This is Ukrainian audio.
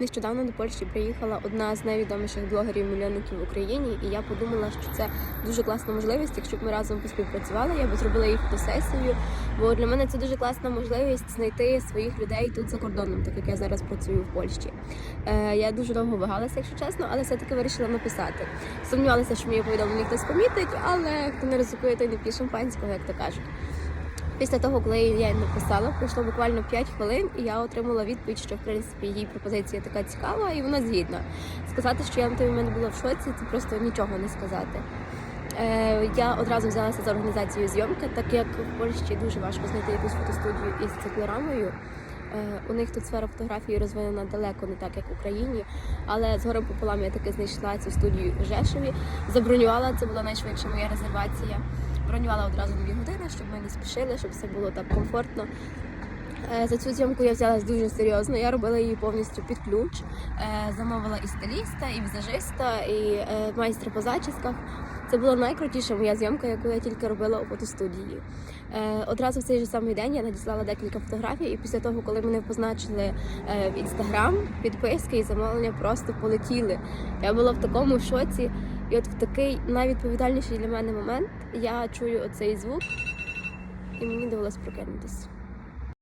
Нещодавно до Польщі приїхала одна з найвідоміших блогерів-мільйонників в Україні, і я подумала, що це дуже класна можливість. Якщо б ми разом поспівпрацювали, я б зробила її фотосесію. Бо для мене це дуже класна можливість знайти своїх людей тут за кордоном, так як я зараз працюю в Польщі. Е, я дуже довго вагалася, якщо чесно, але все-таки вирішила написати. Сумнівалася, що моє повідомлення хтось помітить, але хто не ризикує, той не п'є шампанського, як то кажуть. Після того, коли я написала, пройшло буквально 5 хвилин, і я отримала відповідь, що в принципі її пропозиція така цікава, і вона згідна. Сказати, що я на той момент була в шоці, це просто нічого не сказати. Е, я одразу взялася за організацію зйомки, так як в Польщі дуже важко знайти якусь фотостудію із циклорамою. Е, У них тут сфера фотографії розвинена далеко не так, як в Україні. Але згорем пополам я таки знайшла цю студію в Жешові. Забронювала, це була найшвидша моя резервація. Бронювала одразу дві години, щоб ми не спішили, щоб все було так комфортно. Е, За цю зйомку я взялась дуже серйозно. Я робила її повністю під ключ. Е, Замовила і стиліста, і візажиста, і е, майстра по зачісках. Це була найкрутіша моя зйомка, яку я тільки робила у фотостудії. Одразу в цей же самий день я надіслала декілька фотографій, і після того, коли мене позначили в інстаграм, підписки і замовлення просто полетіли. Я була в такому шоці, і от в такий найвідповідальніший для мене момент я чую оцей звук, і мені довелось прокинутися.